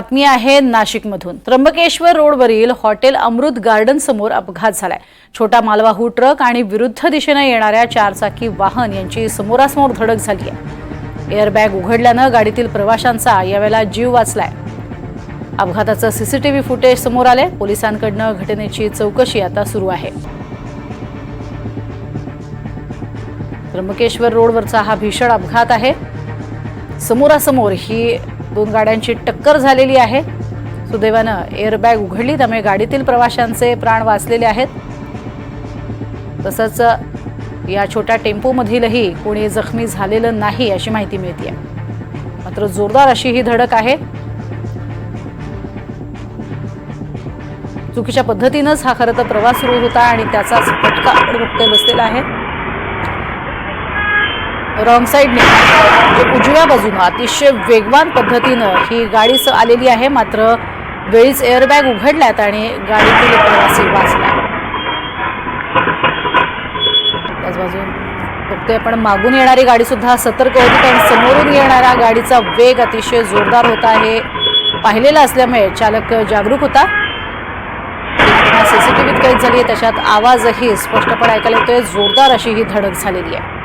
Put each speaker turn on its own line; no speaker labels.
बातमी आहे नाशिकमधून. त्र्यंबकेश्वर रोडवरील हॉटेल अमृत गार्डन समोर अपघात झालाय. छोटा मालवाहू ट्रक आणि विरुद्ध दिशेने येणाऱ्या चारचाकी वाहन यांची समोरासमोर धडक झाली आहे. एअरबॅग उघडल्यानं गाडीतील प्रवाशांचा यावेळेला जीव वाचलाय. अपघाताचं सीसीटीव्ही फुटेज समोर आले पोलिसांकडनं घटनेची चौकशी आता सुरू आहे. त्र्यंबकेश्वर रोडवरचा हा भीषण अपघात आहे. समोरासमोर ही दोन गाड्यांची टक्कर झालेली आहे. सुदैवानं एअरबॅग उघडली त्यामुळे गाडीतील प्रवाशांचे प्राण वाचलेले आहेत. तसंच या छोट्या टेम्पोमधीलही कोणी जखमी झालेलं नाही अशी माहिती मिळते मात्र जोरदार अशी ही धडक आहे. चुकीच्या पद्धतीनंच हा खरं तर प्रवास सुरू होता आणि त्याचाच फटका आपण बसलेला आहे. रॉंग साईडने. म्हणजे उजव्या बाजूनं अतिशय वेगवान पद्धतीनं ही गाडी स- आलेली आहे. मात्र वेळीच एअरबॅग उघडल्यात आणि गाडीतील प्रवासी वाचला. त्याच बाजून बघतोय आपण मागून येणारी गाडी सुद्धा सतर्क होती. कारण समोरून येणाऱ्या गाडीचा वेग अतिशय जोरदार होता हे पाहिलेला असल्यामुळे चालक जागरूक होता. सीसीटीव्हीत कैद झाली आहे. त्याच्यात आवाजही स्पष्टपणे ऐकायला येतोय. जोरदार अशी ही धडक झालेली आहे.